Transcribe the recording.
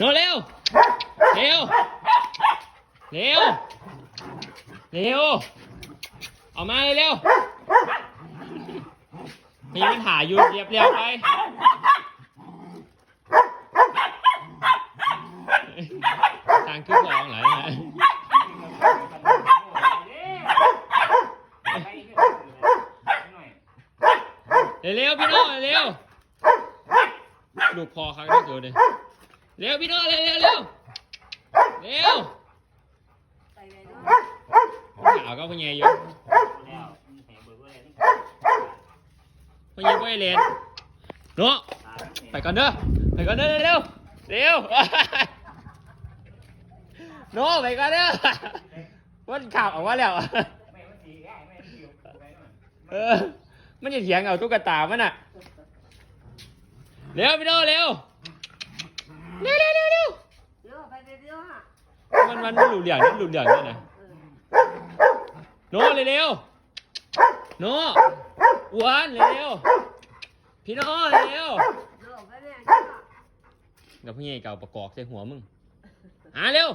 โนเร็วเร็วเร็วเร็วออกมาเลยเร็วมีปัญหาอยู่เรียบเร็วไปทางขึ้นคลองเหรอเนี่ยเร็วพี่โน่เร็วดูพอครั้งนี้เกินเลย เร็วพี่โน่เร็วเร็วเร็วเร็วเลยเนาะขาวก็พญายอยู่พญายก็ไอเลนโน่ไปก่อนเด้อไปก่อนเด้อเร็วเร็วโน่ไปก่อนเด้อวันข่าวออกมาแล้วเออมันจะเถียงเอาตุ๊กตามันอะเร็วพี่โน่เร็ว เร็วเร็วเร็วเร็ว เดี๋ยวไปเดี๋ยวอะ มันมันมันหลุดเหลี่ยงนี่หลุดเหลี่ยงนี่นะเออโน่เร็วๆโน่อ้วนเร็วๆพี่โน่เร็วเดี๋ยวไปแม่จ้าเดี๋ยวพี่ใหญ่เก่าประกอบใส่หัวมึงอ่าเร็ว